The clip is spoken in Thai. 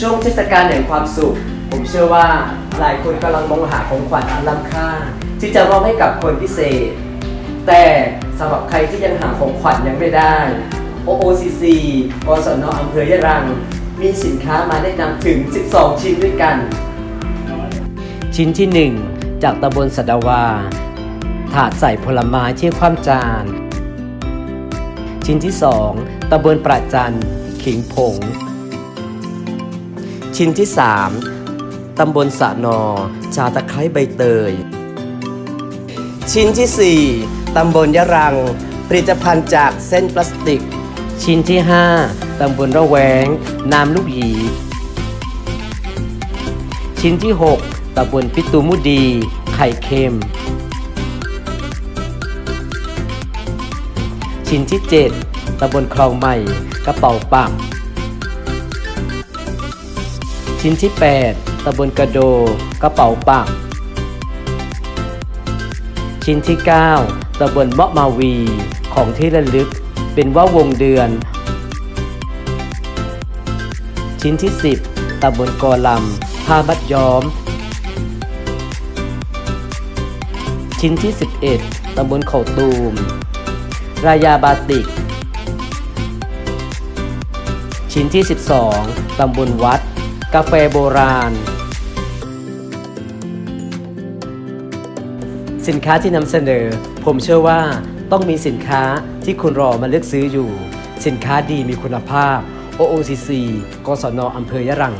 ช่วงเทศกาลแห่งความสุข ผมเชื่อว่าหลายคนกำลังมองหาของขวัญอันล้ำค่า ที่จะมอบให้กับคนพิเศษ แต่สำหรับใครที่ยังหาของขวัญยังไม่ได้ OOCC กศนอำเภอยะรัง มีสินค้ามาแนะนำถึง 12 ชิ้นด้วยกัน ชิ้นที่ 1 จากตำบลสะดาวา ถาดใส่ผลไม้ที่ความจาน ชิ้นที่ 2ตำบลประจัน ขิงผง ชิ้นที่ 3 ตำบลสะนอ ชาตะไคร้ใบเตย ชิ้นที่ 4 ตำบลยะรัง ผลิตภัณฑ์จากเส้นพลาสติก ชิ้นที่ 5 ตำบลระแวง น้ำลูกหยี ชิ้นที่ 6 ตำบลปิตูมุดี ไข่เค็ม ชิ้นที่ 7ตำบลคลองใหม่ กระเป๋าปัก ชิ้นที่ 8ตำบลกระโด กระเป๋าปัก ชิ้นที่ 9ตำบลเมาะมาวี ของที่ระลึก เป็นว่าวงเดือน ชิ้นที่ 10ตำบลกอลำผ้ามัดย้อม ชิ้นที่ 11ตำบลเขาตูม รายาบาติก ชิ้นที่ 12ตำบลวัด กาแฟโบราณ สินค้าที่นำเสนอ ผมเชื่อว่าต้องมีสินค้าที่คุณรอมาเลือกซื้ออยู่ สินค้าดีมีคุณภาพ OOCC กศนอำเภอยะรัง